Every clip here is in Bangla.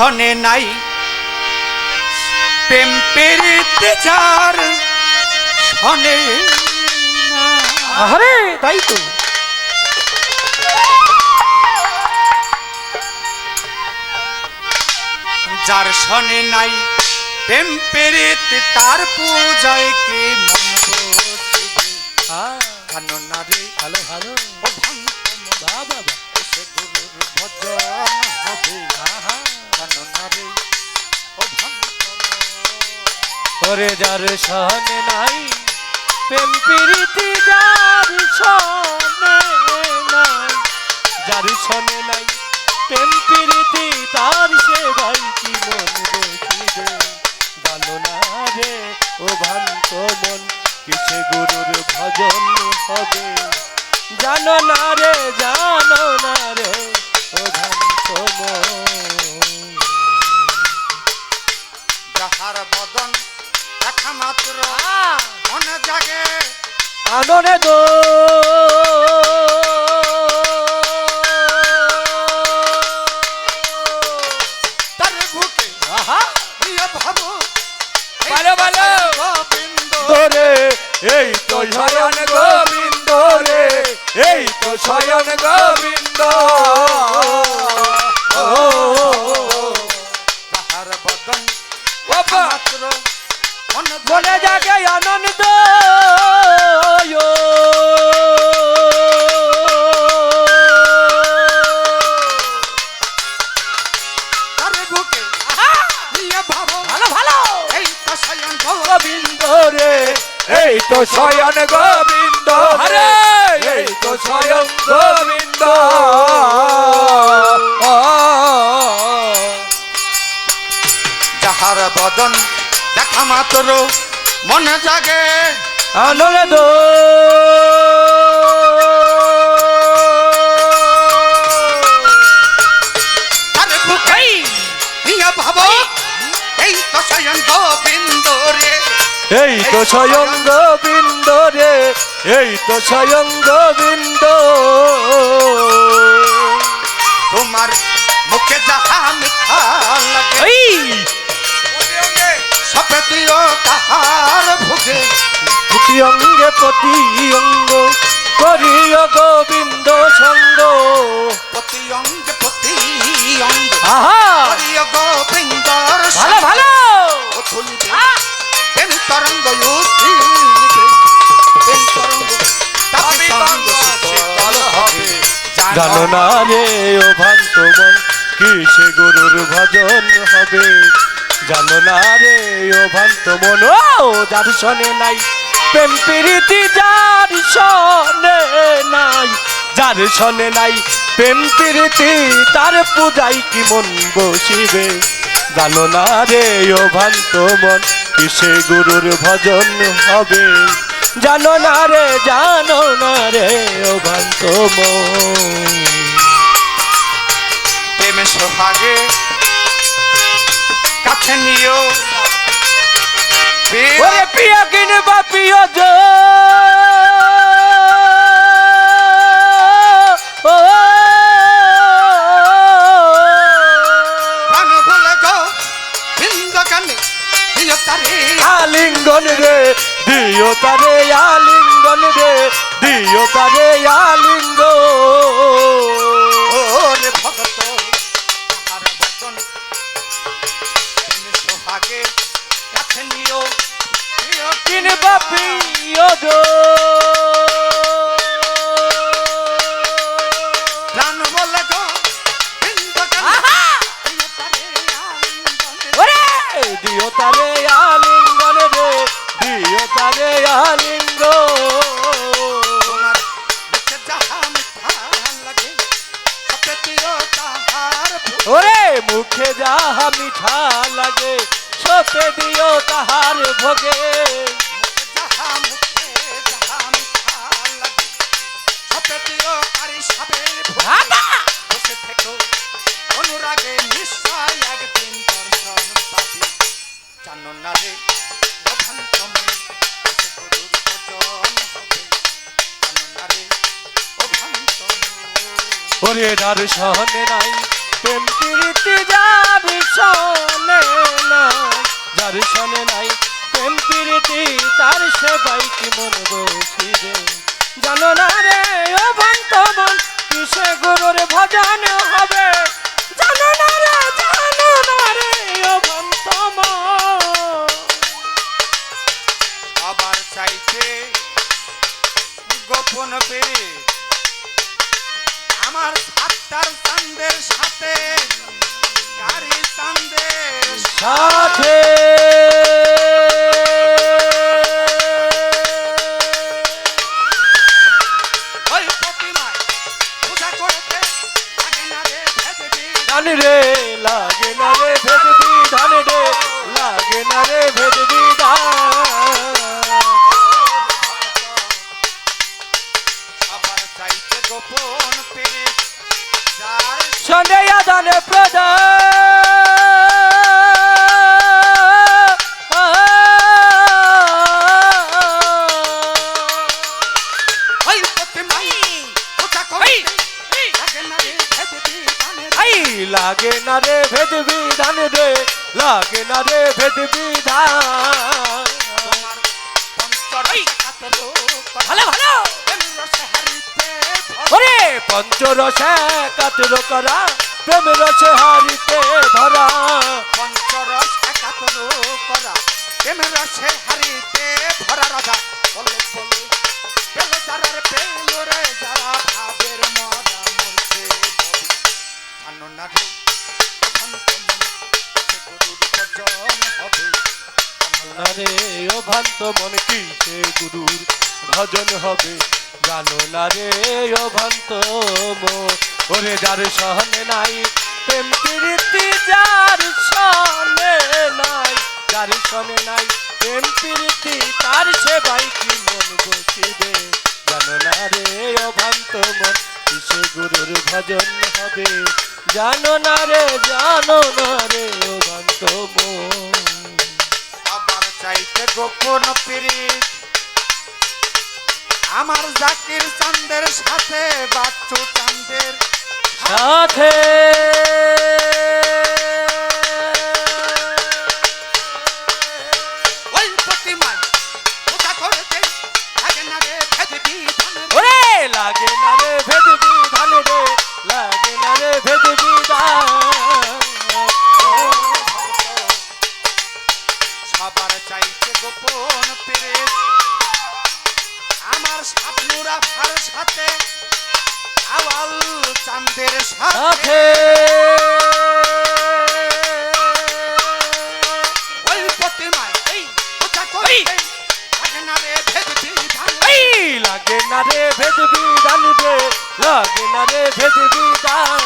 শনে নাই। প্রেম পেরিতে যার শনে। আরে তাই তো। যার শনে নাই প্রেম পেরিতে তার পূজায় কে মন বসিবে হ্যাঁ জানো না রে। ভালো ভালো। ও ভাঙ্গ বাবা সে গুরুর ভজন হবে। আহা। জানো না রে ও ওরে যার সহনে নাই, প্রেম প্রীতি যার সনে নাই। যার সনে নাই, প্রেম প্রীতি তার সে ভাই কি মন বসিবে জানো না রে ও ভান্ত মন, কিসে গুরুর ভজন হবে? জানো না রে জানো না রে ও ভান্ত মন। দেখা মাত্র। মনে জাগে। আননে দো। তার বুকে প্রিয় ভাবো ভালো, ভালো। গোবিন্দ। তোরে এই তো শয়ন গোবিন্দ রে এই তো শয়ন গোবিন্দ। তো শয়ন গোবিন্দ। হরে! এই তো স্বয়ং গোবিন্দ। যাহার বদন দেখা মাত্র মনে জাগে। আনন্দ। ভাবো এই তো স্বয়ং গোবিন্দ রে। এই তো স্বয়ং গোবিন্দ রে এই তো স্বয়ং গোবিন্দ তোমার মুখে যাহা মিঠা লাগে এই! সপেতিও তাহার ভুগে। প্রতি অঙ্গে প্রতি অঙ্গ করিয় গোবিন্দ সঙ্গ প্রতি অঙ্গে প্রতি অঙ্গ আহা! হরিয় গোবিন্দর ভালো ভালো! জানো না রে ও ভ্রান্ত মন, কিসে গুরুর ভজন হবে? জানো না রে ও ভ্রান্ত মন, ও, যার শনে নাই, প্রেম প্রীতি যার শনে নাই, যার শনে নাই, প্রেম প্রীতি তার পূজাই কি মন বসিবে? জানো না রে ও ভ্রান্ত মন কিসে গুরুর ভজন হবে? জানো না রে জানো না রে ও ভান্ত মেমে প্রেমে সোহাগে কাছে নিও। প্রিয় কিনবা প্রিয় তারে। আলিঙ্গন রে দিও তারে আলিঙ্গন রে দিও তারে আলিঙ্গ ওরে ভগত তাহার বচন। সোহাগে কাছে নিও। কিনবা প্রিয় মুখে যাহা মিঠা লাগে সপে দিও তাহার ভোগে। অনুরাগে নিশ্চয় একদিন দর্শন পাবি। জানো না রে অভান্তম গুরুর বচন প্রেম প্রীতি যার সনে যার সনে নাই প্রেম প্রীতি, তার সে বাইকি মন বসি রে। জানো না রে ও হবে? রে লাগে না রে ভেদ ধান রে লাগে না রে লাগে না রে ভেদবি ধান তোমার পঞ্চর কাতর ভালো ভালো! ওরে পঞ্চরসে কাতর করা প্রেম রসে হারিতে ধরা পঞ্চরস একাতর করা প্রেম রসে হারিতে ভরা রাজা। বলে বলে পেল যারার পেল রে যারা ভাবের মরা মরছে। জানো না রে না রে ও ভান্ত মন কি সে গুরুর ভজন হবে? জানো না রে, ও ভান্ত ওরে যার সহনে নাই, প্রেম প্রীতি যার সনে নাই, যার সনে নাই প্রেম প্রীতি, তার সেবাই কি মন বসিবে? জানো না রে, ও ভান্ত মন কি সে গুরুর ভজন হবে? জানো না রে, জানো না রে, ও ভান্ত মন। চাইতে গোপন পীড়িত। আমার জাকির চান্দের সাথে বাচ্চু চান্দের সাথে। আমার স্বপ্নুরা ফার সাথে আওয়াল চান্দের সাথে ওই প্রতিমায় এই পূজা করতে আগে না রে ভেদবি ধানের এই লাগে না রে ভেদবি ধান রে লাগে না রে ভেদবি ধান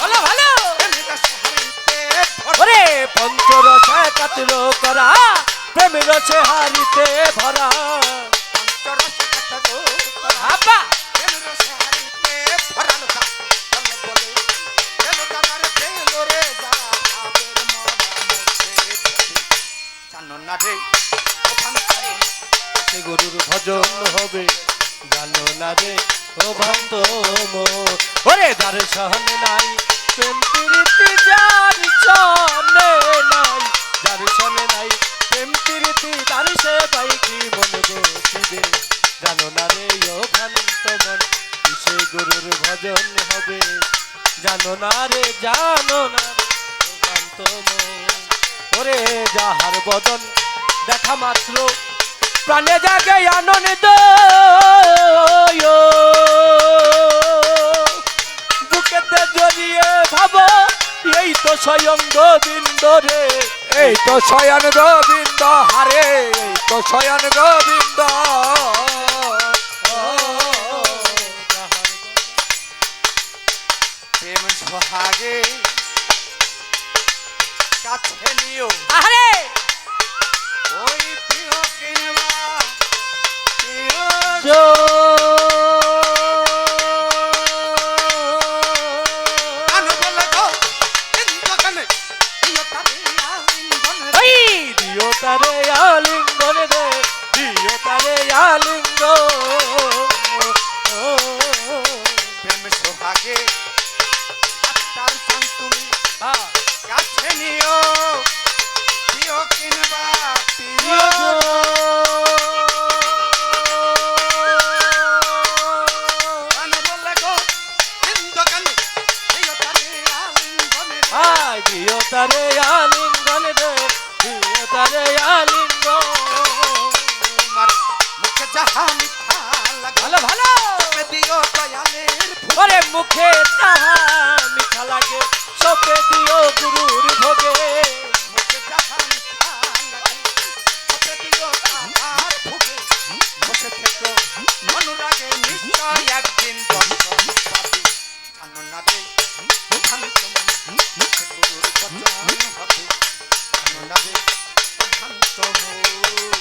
ভালো ভালো। ওরে পঞ্চরসে কাতর করা। প্রেম রসে হারিতে ভরা। সে গরুর ভজন হবে জানো না রে ও ভক্ত মোর। ওরে যার সহন নাই প্রেম প্রীতি যার সনে নাই যার সনে নাই প্রেম প্রীতি, তার সে পাই কি মন বসিবে জানো না রে ভক্ত মন সে গরুর ভজন হবে? জানো না রে, জানো না ভক্ত মন। ওরে যাহার বদন দেখা মাত্র, প্রাণে জাগে আনন্দ বুকেতে জড়িয়ে ভাবো, এই তো স্বয়ং গোবিন্দ রে। এই তো স্বয়ং গোবিন্দ হারে তো স্বয়ং গোবিন্দ। প্রেম সোহাগে কাছে নিও। তারে মুখে তাহা মিঠা লাগে, চোখে দিও গুরুর ভোগে। অনুরাগে নিশ্চয় একদিন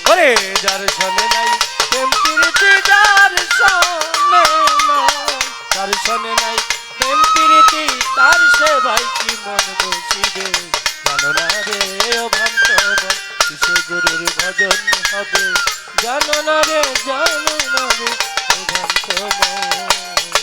ওরে, যার শোনে নাই প্রেম প্রীতি যার শোনে শোনে নাই। প্রেম প্রীতি, তার সে ভাই কি মন বসিবে? জানো না রে মন কিসে গুরুর ভজন হবে? জানো রে জানো রে মন